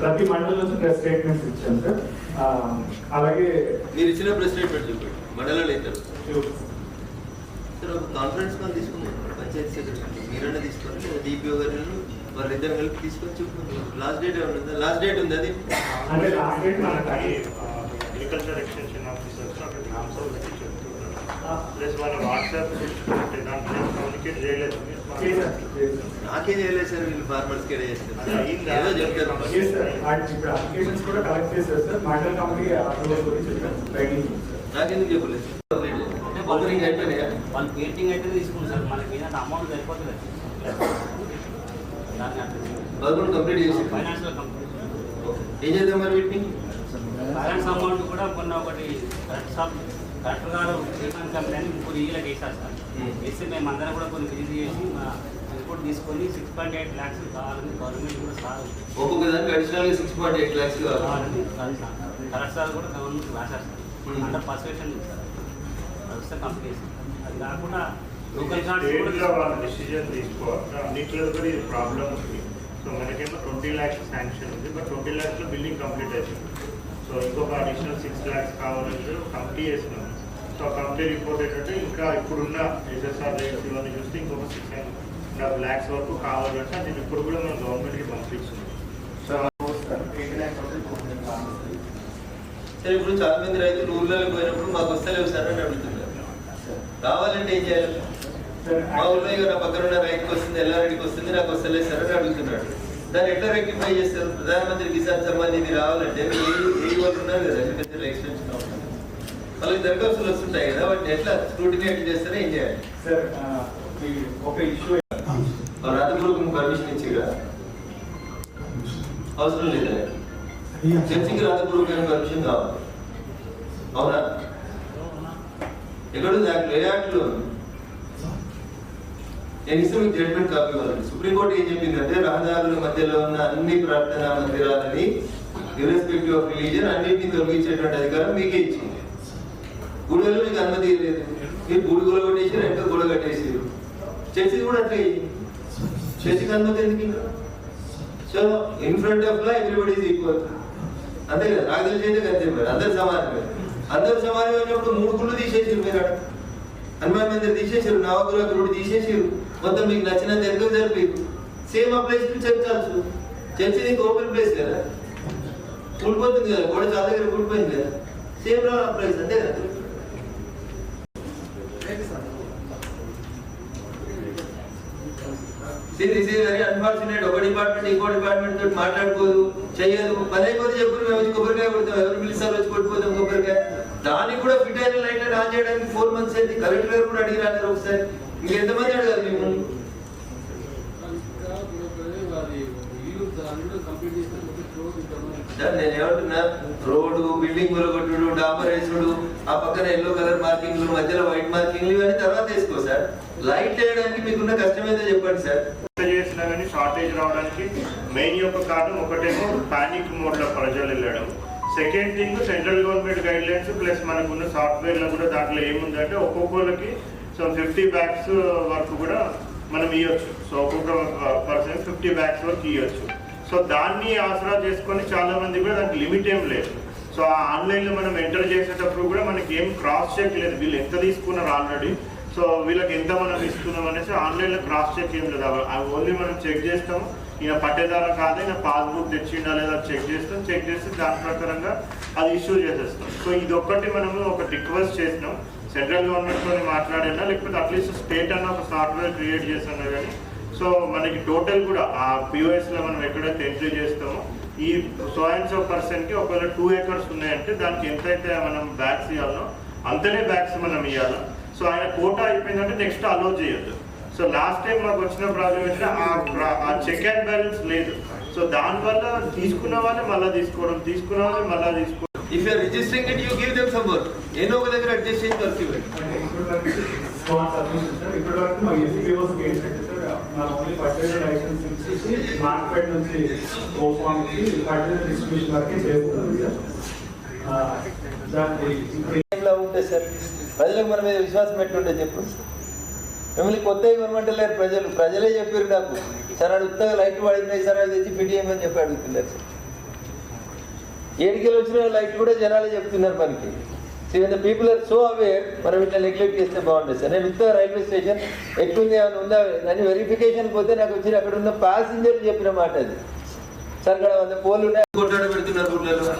ప్రతి మండలం press statements ఇచ్చాం సార్. ఆ, అలాగే మీరు ఇచ్చిన ప్రెస్ స్టేట్మెంట్ చూపెట్టి మండలాలు సార్ ఒక కాన్ఫరెన్స్ కాల్ తీసుకుందాం. పంచాయతీ సెక్రటరీ మీరన్నా తీసుకోండి డిపిఓ గారు వారి ఇద్దరు కలిపి తీసుకొని లాస్ట్ డేట్ ఏమైనా ఉందా? లాస్ట్ డేట్ ఉంది అది? అంటే లాస్ట్ డేట్ మనకు అగ్రికల్చర్ ఎక్స్టెన్షన్ అక్కడ చెప్తున్నారు. ప్లస్ వాళ్ళ వాట్సాప్ దాంట్లో కమ్యూనికేట్ చేయలేదు. నాకేం చేయలేదు సార్ వీళ్ళు ఫార్మర్స్ కేడే అది చేస్తారు. అయిందా? ఏదో చెప్తారు. Yes, sir. వాటి ఇప్పుడు అప్లికేషన్స్ కూడా కలెక్ట్ చేశారు సార్. మండల కమిటీ అప్రూవల్ గురించి ట్రైనింగ్ సార్ నాకెందుకు చెప్పలేదు? అయిపోయినాయా? వాళ్ళు పెయింటింగ్ అయితే తీసుకుంటారు సార్. మనకి ఏంటంటే అమౌంట్ సరిపోతుంది పదకొండు కంప్లీట్ చేసి. ఫైనాన్షియల్ కంపెనీ ఏం చేద్దాం మరి వీటిని? బ్యాలెన్స్ అమౌంట్ కూడా కొన్ని ఒకటి కరెక్ట్ షాప్ కలెక్టర్ గారు శ్రీకాంత్ కంపెనీ ఇంకో ఈలకు వేసారు సార్. వేస్తే మేము అందరం కూడా కొన్ని విజిట్ చేసి మా రిపోర్ట్ తీసుకొని సిక్స్ పాయింట్ ఎయిట్ ల్యాక్స్ కావాలని గవర్నమెంట్ కూడా సార్. ఒక్కొక్క దానికి additional six point eight lakhs కావాలి. కావాలని కరెక్ట్ సార్. కూడా గవర్నమెంట్ రాశారు సార్. Under persuasion sir. అది వస్తే కంపెనీ అది కాకుండా లోకల్ కార్డ్స్ డిసిజన్ తీసుకోవాలి అన్నింటిలో కూడా ఇది ప్రాబ్లం ఉంది. సో మనకేమో ట్వంటీ ల్యాక్స్ శాంక్షన్ ఉంది. బట్ ట్వంటీ ల్యాక్స్లో బిల్డింగ్ కంప్లీట్ అవుతుంది సో ఇంకొక అడిషనల్ సిక్స్ ల్యాక్స్ కావాలంటే కమిటీ చేసినాం సో కమిటీ రిపోర్ట్ ఏంటంటే ఇంకా ఇప్పుడున్న ఎస్ఎస్ఆర్ రేట్స్ ఇవన్నీ చూస్తే ఇంకొక సిక్స్ అండ్ హాఫ్ ల్యాక్స్ వరకు కావాలంటే అది ఇప్పుడు కూడా మనం గవర్నమెంట్కి పంపించింది సో సరే ఇప్పుడు చాలా మంది రైతులు ఊర్లలో పోయినప్పుడు మాకు వస్తలేవు సార్ అని అడుగుతున్నారు. రావాలంటే ఏం చేయాలి? సార్ మా ఊళ్ళో ఇక నా పక్కన ఉన్న రైతుకి వస్తుంది ఎల్లారెడ్డికి వస్తుంది నాకు వస్తలేదు సార్ అని అడుగుతున్నాడు దాన్ని ఎట్లా రెక్టిఫై చేస్తారు? ప్రధానమంత్రి కిసాన్ సమ్మాన్ నిధి రావాలంటే మీ ఉన్నారు కదా అగ్రికల్చర్ ఎక్స్టెన్షన్ ఆఫీసర్. వాళ్ళకి దరఖాస్తులు వస్తుంటాయి కదా వాటిని ఎట్లా స్క్రూటినీ ఎట్లా చేస్తారో ఏం చేయాలి? సార్ ఒక ఇష్యూ రాతపూర్వకం పర్మిషన్ ఇచ్చిరా? అవసరం లేదా? చర్చికి రాతపూర్వకమైన పర్మిషన్ కావాలి అవునా? ఎక్కడుంది యాక్ట్లో ఏ యాక్ట్లో? నేను ఇస్తే మీకు జడ్జ్మెంట్ కాపీ ఇవ్వాలండి. సుప్రీంకోర్టు ఏం చెప్పిందంటే రహదారుల మధ్యలో ఉన్న అన్ని ప్రార్థనా మందిరాలని ఇర్రెస్పెక్టివ్ ఆఫ్ రిలీజన్ అన్నింటినీ తొలగించేటువంటి అధికారం మీకే ఇచ్చింది. గుడిలో మీకు అనుమతి ఇవ్వలేదు మీరు గుడి గుల కొట్టేసారు ఎంత గుడ కట్టేసారు చర్చి కూడా అట్లా. చర్చికి అనుమతి ఎందుకు so in front of law everybody is equal అంతే కదా? నాకు తెలిసి అంతే మరి. అందరు సమానమే. అందరు సమానమే అయినప్పుడు మూడు గుళ్ళు తీసేసారు మీరు అక్కడ. హనుమాన్ మందిర్ తీసేసారు నవగ్రహ గుడి తీసేసారు మొత్తం మీకు నచ్చినంత ఎందుకు జరిపి same applies to church also church నీకు ఓపెన్ ప్లేస్ కదా. కూలిపోతుంది కదా గోడ చాలా దగ్గర కూలిపోయింది కదా. సేమ్ రా అప్లైస్ అంతే కదా? అన్ఫార్చునేట్ ఒక డిపార్ట్మెంట్ ఇంకో డిపార్ట్మెంట్ తోటి మాట్లాడుకోదు చెయ్యదు. పని అయిపోతే చెప్పు మేము వచ్చి కొబ్బరికాయ కొడతాం. ఎవరు పిలుస్తారు వచ్చి కొట్టిపోతాం కొబ్బరికాయ? దానికి కూడా ఫిట్ అయిన లైట్ ఆన్ చేయడానికి ఫోర్ మంత్స్ అయింది. కలెక్టర్ గారు కూడా అడిగి రాలేరు ఒకసారి ఇంకెంతమంది అడగాలి మిమ్మల్ని? సార్ నేను ఏమంటున్నా? రోడ్డు బిల్డింగ్ కొలగొట్టుడు డాంబర్ వేసుడు ఆ పక్కన ఎల్లో కలర్ మార్కింగ్లు మధ్యలో వైట్ మార్కింగ్లు ఇవన్నీ తర్వాత వేసుకో సార్. లైట్ వేయడానికి మీకున్న కష్టం ఏదో చెప్పండి సార్. చేసినా కానీ షార్టేజ్ రావడానికి మెయిన్ యొక్క కారణం ఒకటేమో పానిక్ మోడ్లో ప్రజలు వెళ్ళడం. Second thing central government guidelines plus మనకున్న సాఫ్ట్వేర్లో కూడా దాంట్లో ఏముందంటే ఒక్కొక్కరికి సో ఫిఫ్టీ బ్యాగ్స్ వరకు కూడా మనం ఇవ్వచ్చు సో ఒక్కొక్క పర్సన్ ఫిఫ్టీ బ్యాగ్స్ వరకు ఇవ్వచ్చు సో దాన్ని ఆసరా చేసుకొని చాలా మంది కూడా దానికి లిమిట్ ఏం లేదు. సో ఆ ఆన్లైన్లో మనం ఎంటర్ చేసేటప్పుడు కూడా మనకి ఏం క్రాస్ చెక్ లేదు. వీళ్ళు ఎంత తీసుకున్నారు ఆల్రెడీ? సో వీళ్ళకి ఎంత మనం ఇస్తున్నాం అనేసి ఆన్లైన్లో క్రాస్ చెక్ ఏం లేదు. అవి ఓన్లీ మనం చెక్ చేస్తాం ఈయన పట్టేదార కాదు ఈయన పాస్బుక్ తెచ్చిండా లేదా చెక్ చేస్తాం. చెక్ చేస్తే దాని ప్రకారంగా అది ఇష్యూ చేసేస్తాం. సో ఇది ఒక్కటి మనము ఒక రిక్వెస్ట్ చేసినాం. సెంట్రల్ గవర్నమెంట్తో మాట్లాడినా లేకపోతే అట్లీస్ట్ స్టేట్ అన్న ఒక సాఫ్ట్వేర్ క్రియేట్ చేసినా కానీ సో మనకి టోటల్ కూడా ఆ పిఓఎస్లో మనం ఎక్కడైతే ఎంట్రీ చేస్తామో ఈ సో అండ్ సో పర్సన్కి ఒకవేళ టూ ఏకర్స్ ఉన్నాయంటే దానికి ఎంతైతే మనం బ్యాగ్స్ ఇవ్వాలో అంతనే బ్యాగ్స్ మనం ఇవ్వాలి. సో ఆయన కోటా అయిపోయిందంటే నెక్స్ట్ అలో చేయొద్దు. సో లాస్ట్ టైం మాకు వచ్చిన ప్రాబ్లం ఏంటంటే ఆ చెక్ అండ్ బ్యాలెన్స్ లేదు. సో దానివల్ల తీసుకున్న వాళ్ళే మళ్ళీ తీసుకోవడం తీసుకున్న వాళ్ళే మళ్ళీ తీసుకోవడం. If your registering it you give them some work ఏదో ఒక దగ్గర అడ్జస్ట్ చేసి వర్క్ ఇవ్వండి అంటే ఇప్పటి ఓన్లీ ఫర్టిలైజర్ లైసెన్స్ ఇచ్చేసి మార్కెట్ నుంచి ఓ పర్టికులర్ డిస్ట్రిబ్యూషన్ వరకు చేస్తున్నాం సార్. ఉంటే సార్? ప్రజలకు మన మీద విశ్వాసం ఎట్లుంటే చెప్పు. మిమ్మల్ని కొత్త గవర్నమెంట్ లేరు ప్రజలు. ప్రజలే చెప్పారు నాకు. సార్ అది ఉత్తగా లైట్ పడింది సార్ అది తెచ్చి పిడియమని చెప్పి అడుగుతున్నారు సార్. ఏడికెళ్ళి వచ్చిన లైట్ కూడా జనాలే చెప్తున్నారు మనకి so the people are so aware మనం ఇట్లా నెగ్లెక్ట్ చేస్తే బాగుంటుంది సార్ నేను ఉత్తగా రైల్వే స్టేషన్ ఎట్లుంది ఏమైనా ఉందా అని వెరిఫికేషన్ పోతే నాకు వచ్చిన అక్కడ ఉన్న ప్యాసింజర్ చెప్పిన మాట అది. సార్ అక్కడ వంద పోలు ఉన్నాయి. కొట్లాడ పెడుతున్నారు permission.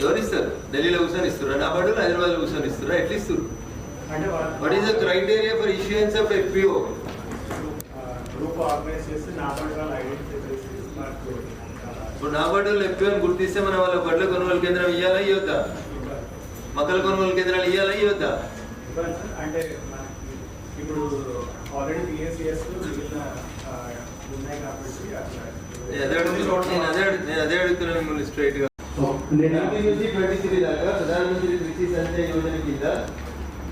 ఎవరు ఇస్తారు ఢిల్లీలో కూర్చొని ఇస్తారు నా బడులు హైదరాబాద్లో కూర్చొని ఇస్తారు ఎట్లా ఇస్తారు అంటే what is the criteria for issuance of FPO group organise చేసి నా ఐడెంటిఫై ఇప్పుడు నా బడులు ఎఫ్పిఓ గుర్తిస్తే మనం వాళ్ళ బడ్ల కొనుగోలు కేంద్రం ఇవ్వాలా ఇవ్వద్దా? మొక్కల కొనుగోలు కేంద్రాలు ఇవ్వాలా ఇవ్వద్దా? అంటే ఇప్పుడు ఆల్రెడీ పిఎస్సిఎస్ మిగిలిన ఆ, ఉన్నాయి కాబట్టి అట్లా. నేను అదే అడుగుతున్నా నేను అదే అడుగు- నేను అదే అడుగుతున్నాను మిమ్మల్ని స్ట్రైట్గా. నేను ట్వంటీ నుంచి ట్వంటీ త్రీ దాకా ప్రధానమంత్రి కృషి సంచయ్ యోజన కింద.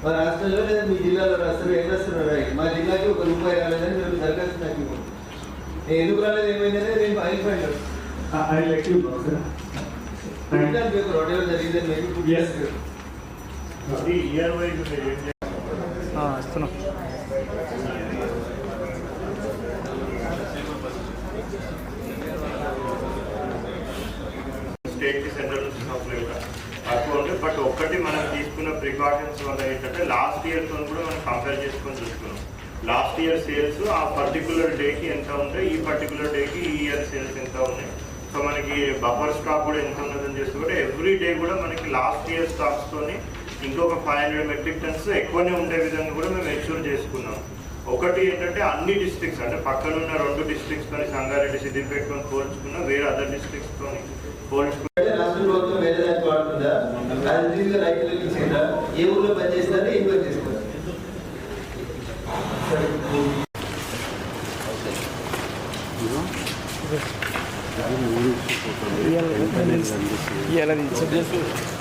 మా రాష్ట్రంలో లేదా మీ జిల్లాలో రాస్తారు ఏం రాస్తున్నారు మా జిల్లాకి ఒక రూపాయి రాలేదని మీరు దరఖాస్తు నాకు నేను ఎందుకు రాలేదు? ఏమైందనే నేను file find I let you know sir paper whatever the reason maybe Yes. అది ఇయర్ వైజ్ చేయాలి వస్తున్నాం స్టేట్కి సెంట్రల్ నుంచి సప్లై కూడా తక్కువ ఉంది బట్ ఒక్కటి మనం తీసుకున్న ప్రికాషన్స్ వల్ల ఏంటంటే లాస్ట్ ఇయర్తో కూడా మనం కంపేర్ చేసుకొని చూసుకున్నాం. లాస్ట్ ఇయర్ సేల్స్ ఆ పర్టికులర్ డేకి ఎంత ఉంటాయి ఈ పర్టికులర్ డేకి ఈ ఇయర్ సేల్స్ ఎంత ఉన్నాయి సో మనకి బఫర్ స్టాక్ కూడా ఎంత ఉన్నదని చేసుకుంటే ఎవ్రీ డే కూడా మనకి లాస్ట్ ఇయర్ స్టాక్స్ తోని ఇంకొక ఫైవ్ హండ్రెడ్ మెట్రిక్ టన్స్ ఎక్కువనే ఉండే విధంగా కూడా మేము ఎన్షూర్ చేసుకున్నాం. ఒకటి ఏంటంటే అన్ని డిస్ట్రిక్ట్స్ అంటే పక్కన ఉన్న రెండు డిస్ట్రిక్ట్స్ తోని సంగారెడ్డి సిద్దిపేటతో పోల్చుకున్న వేరే అదర్ డిస్ట్రిక్ట్స్ తోని పోల్చుకుంటే రాష్ట్ర ప్రభుత్వం వేరే దానికి వాడుతుందా? రైతులకు ఇచ్చిందా? ఏ ఊర్లో పనిచేస్తారు? ist, ja, die,